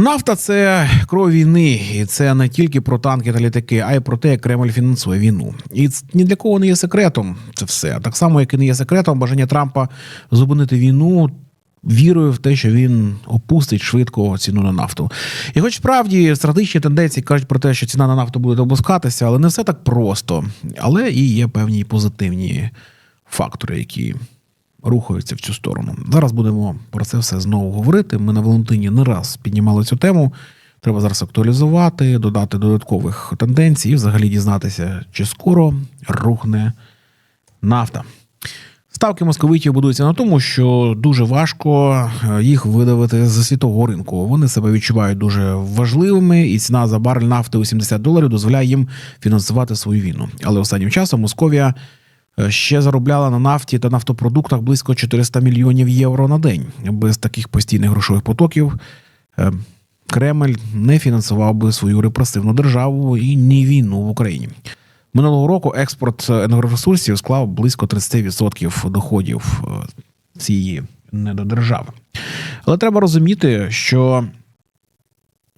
Нафта це кров війни, і це не тільки про танки та літаки, а й про те, як Кремль фінансує війну. І ні для кого не є секретом це все. Так само, як і не є секретом бажання Трампа зупинити війну. Вірою в те, що він опустить швидко ціну на нафту. І хоч справді стратегічні тенденції кажуть про те, що ціна на нафту буде опускатися, але не все так просто. Але і є певні позитивні фактори, які рухаються в цю сторону. Зараз будемо про це все знову говорити. Ми на Валентині не раз піднімали цю тему. Треба зараз актуалізувати, додати додаткових тенденцій і взагалі дізнатися, чи скоро рухне нафта. Ставки московитів будуються на тому, що дуже важко е, їх видавити з світового ринку. Вони себе відчувають дуже важливими, і ціна за барель нафти у 70 доларів дозволяє їм фінансувати свою війну. Але останнім часом Московія ще заробляла на нафті та нафтопродуктах близько 400 мільйонів євро на день. Без таких постійних грошових потоків е, Кремль не фінансував би свою репресивну державу і ні війну в Україні. Минулого року експорт енергоресурсів склав близько 30% доходів е, цієї недодержави. Але треба розуміти, що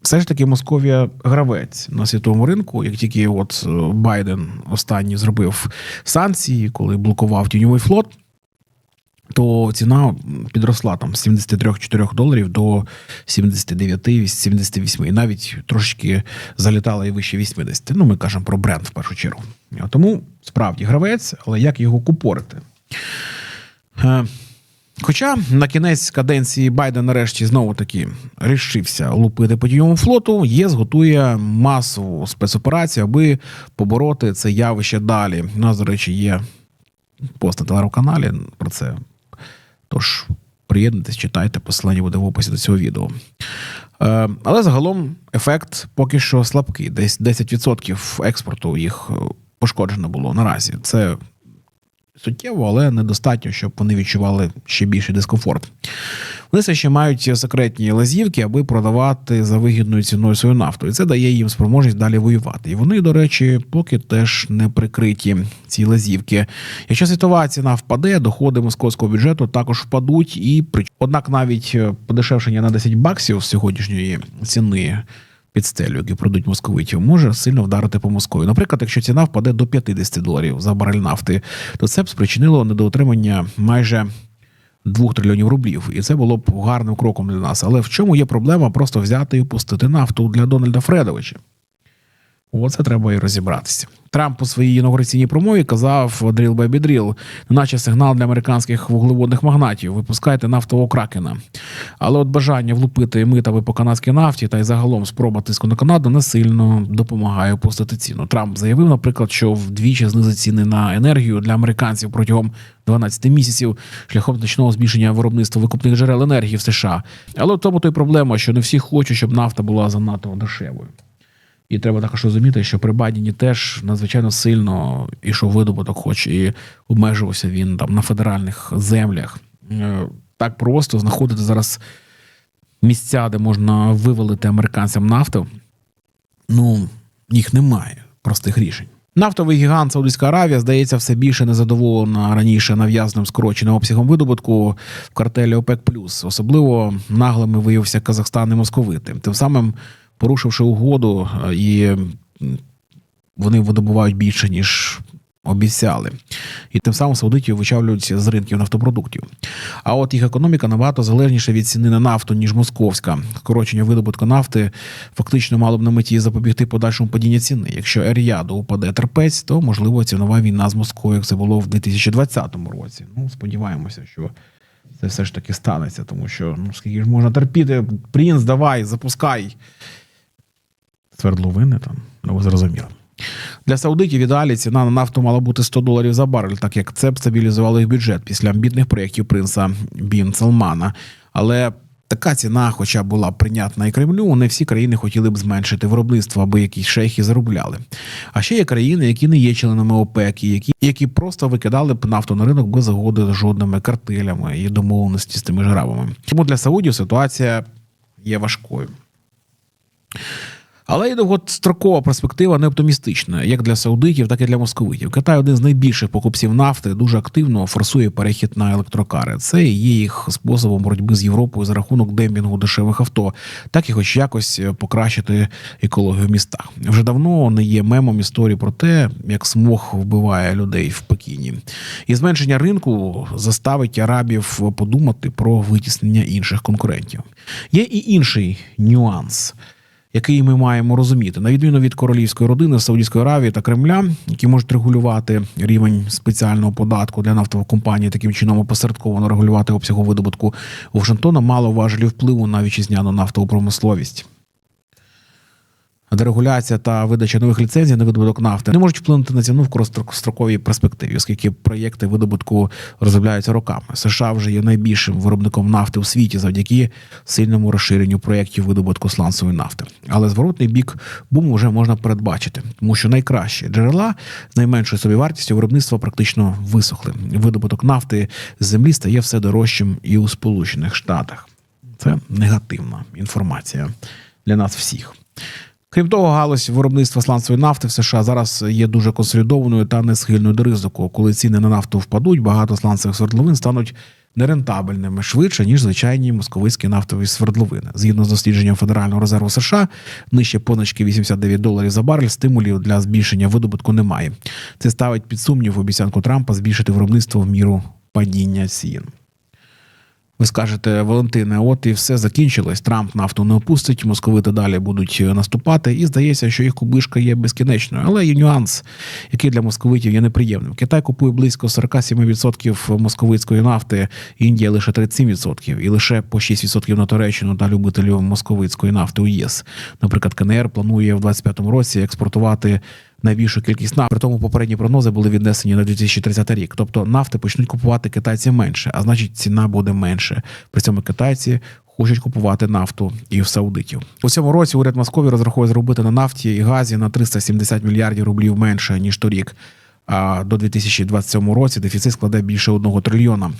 все ж таки Московія гравець на світовому ринку. Як тільки от е, Байден останній зробив санкції, коли блокував тіньовий флот, то ціна підросла там з 73-4 доларів до 79-78, і навіть трошечки залітала і вище 80. Ну, ми кажемо про бренд в першу чергу. Тому справді гравець, але як його купорити? Хоча на кінець каденції Байден нарешті знову таки рішився лупити по тіньовому флоту, ЄС готує масову спецоперацію, аби побороти це явище далі. У нас, до речі, є пост на телеграм-каналі про це. Тож приєднуйтесь, читайте, посилання буде в описі до цього відео. Е, але загалом ефект поки що слабкий. Десь 10% експорту їх е, пошкоджено було наразі. Це суттєво, але недостатньо, щоб вони відчували ще більший дискомфорт. Вони все ще мають секретні лазівки, аби продавати за вигідною ціною свою нафту. І це дає їм спроможність далі воювати. І вони, до речі, поки теж не прикриті ці лазівки. Якщо світова ціна впаде, доходи московського бюджету також впадуть. І однак навіть подешевшення на 10 баксів сьогоднішньої ціни під стелю, які продуть московитів, може сильно вдарити по Москві. Наприклад, якщо ціна впаде до 50 доларів за барель нафти, то це б спричинило недоотримання майже 2 трильйонів рублів, і це було б гарним кроком для нас. Але в чому є проблема просто взяти і пустити нафту для Дональда Фредовича? Оце треба і розібратися. Трамп у своїй інаугураційній промові казав «Drill baby drill», наче сигнал для американських вуглеводних магнатів. Випускайте нафтового кракена. Але от бажання влупити митами по канадській нафті та й загалом спроба тиску на Канаду не сильно допомагає опустити ціну. Трамп заявив, наприклад, що вдвічі знизить ціни на енергію для американців протягом 12 місяців шляхом значного збільшення виробництва викупних джерел енергії в США. Але в тому то й проблема, що не всі хочуть, щоб нафта була занадто дешевою. І треба також розуміти, що при Байдені теж надзвичайно сильно ішов видобуток, хоч і обмежувався він там на федеральних землях. Е, Так просто знаходити зараз місця, де можна вивалити американцям нафту. Ну, їх немає простих рішень. Нафтовий гігант Саудівська Аравія, здається, все більше незадоволена раніше нав'язаним скороченим обсягом видобутку в картелі ОПЕК+. Особливо наглими виявився Казахстан і московити. Тим самим порушивши угоду, е, і вони видобувають більше, ніж обіцяли. І тим самим саудитів вичавлюють з ринків нафтопродуктів. А от їх економіка набагато залежніша від ціни на нафту, ніж московська. Скорочення видобутку нафти фактично мало б на меті запобігти подальшому падінню ціни. Якщо Ер'яду упаде терпець, то можливо цінова війна з Москвою, як це було в 2020 році. Ну, сподіваємося, що це все ж таки станеться, тому що ну скільки ж можна терпіти, принц, давай, запускай. Свердловини там, ну ви зрозуміли. Для саудитів ідеалі ціна на нафту мала бути 100 доларів за барель, так як це б стабілізувало їх бюджет після амбітних проєктів принца Бін Салмана. Але така ціна, хоча була прийнятна і Кремлю, не всі країни хотіли б зменшити виробництво, аби якісь шейхи заробляли. А ще є країни, які не є членами ОПЕК, і які, які просто викидали б нафту на ринок без згоди з жодними картелями і домовленості з тими ж арабами. Тому для Саудів ситуація є важкою. Але і довгострокова перспектива не оптимістична, як для саудитів, так і для московитів. Китай один з найбільших покупців нафти, дуже активно форсує перехід на електрокари. Це є їх способом боротьби з Європою за рахунок демпінгу дешевих авто, так і хоч якось покращити екологію в містах. Вже давно не є мемом історії про те, як смог вбиває людей в Пекіні, і зменшення ринку заставить арабів подумати про витіснення інших конкурентів. Є і інший нюанс який ми маємо розуміти, на відміну від королівської родини Саудівської Аравії та Кремля, які можуть регулювати рівень спеціального податку для нафтових компаній, таким чином опосередковано регулювати обсягу видобутку Вашингтона, мало важелі впливу на вітчизняну нафтову промисловість. Дерегуляція та видача нових ліцензій на видобуток нафти не можуть вплинути на ціну в короткостроковій перспективі, оскільки проєкти видобутку розробляються роками. США вже є найбільшим виробником нафти у світі завдяки сильному розширенню проєктів видобутку сланцевої нафти. Але зворотний бік буму вже можна передбачити, тому що найкращі джерела з найменшою собівартістю виробництва практично висохли. Видобуток нафти з землі стає все дорожчим і у Сполучених Штатах. Це негативна інформація для нас всіх. Крім того, галузь виробництва сланцевої нафти в США зараз є дуже консолідованою та не схильною до ризику. Коли ціни на нафту впадуть, багато сланцевих свердловин стануть нерентабельними швидше ніж звичайні московицькі нафтові свердловини. Згідно з дослідженням Федерального резерву США, нижче позначки 89 доларів за барель стимулів для збільшення видобутку немає. Це ставить під сумнів обіцянку Трампа збільшити виробництво в міру падіння цін. Ви скажете, Валентине, от і все закінчилось. Трамп нафту не опустить, московити далі будуть наступати, і здається, що їх кубишка є безкінечною. Але є нюанс, який для московитів є неприємним. Китай купує близько 47% московицької нафти, Індія лише 37%, і лише по 6% на Туреччину та любителів московицької нафти у ЄС. Наприклад, КНР планує в 2025 році експортувати найбільшу кількість нафти. При тому попередні прогнози були віднесені на 2030 рік. Тобто нафти почнуть купувати китайці менше, а значить ціна буде менше. При цьому китайці. Хочуть купувати нафту і в саудитів у цьому році. Уряд Москові розраховує зробити на нафті і газі на 370 мільярдів рублів менше ніж торік. А до 2027 році дефіцит складе більше одного трильйона.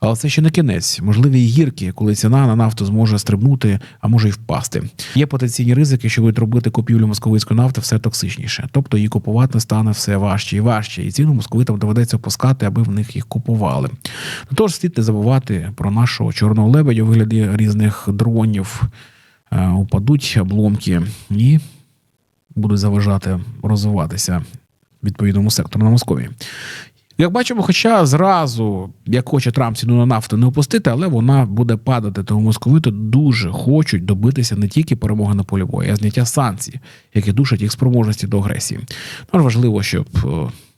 Але це ще не кінець. Можливі гірки, коли ціна на нафту зможе стрибнути, а може й впасти. Є потенційні ризики, що будуть робити купівлю московицької нафти все токсичніше. Тобто її купувати стане все важче і важче, і ціну московитам доведеться опускати, аби в них їх купували. Тож слід не забувати про нашого чорного лебедя у вигляді різних дронів. Е, упадуть обломки і будуть заважати розвиватися відповідному сектору на Московії. Як бачимо, хоча зразу, як хоче Трамп ціну на нафту не опустити, але вона буде падати, тому московити дуже хочуть добитися не тільки перемоги на полі бою, а зняття санкцій, які душать їх спроможності до агресії. Тож важливо, щоб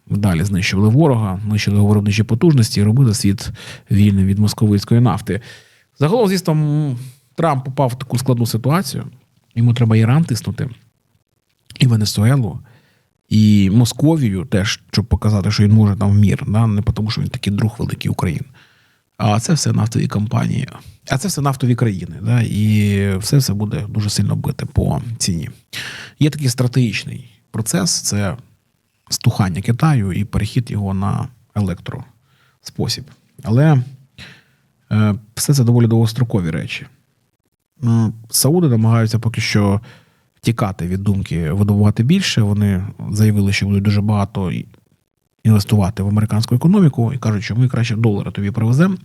далі знищували ворога, нищили його виробничі потужності і робили світ вільним від московицької нафти. Загалом, звісно, Трамп попав в таку складну ситуацію. Йому треба Іран тиснути і Венесуелу. І Московію теж, щоб показати, що він може там в мір, да? не тому, що він такий друг великий України. А це все нафтові компанії, а це все нафтові країни. Да? І все це буде дуже сильно бити по ціні. Є такий стратегічний процес це стухання Китаю і перехід його на електроспосіб. Але е, все це доволі довгострокові речі. Е, Сауди намагаються поки що тікати від думки видобувати більше. Вони заявили, що будуть дуже багато інвестувати в американську економіку і кажуть, що ми краще долари тобі привеземо,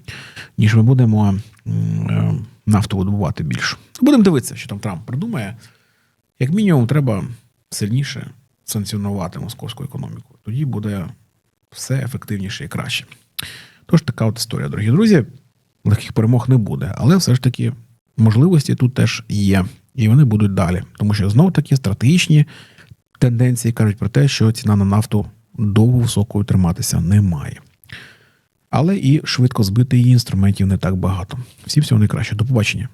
ніж ми будемо е, нафту видобувати більше. Будемо дивитися, що там Трамп придумає. Як мінімум, треба сильніше санкціонувати московську економіку. Тоді буде все ефективніше і краще. Тож така от історія, дорогі друзі. Легких перемог не буде, але все ж таки можливості тут теж є і вони будуть далі. Тому що знов таки стратегічні тенденції кажуть про те, що ціна на нафту довго високою триматися не має. Але і швидко збити її інструментів не так багато. Всім всього найкраще. До побачення.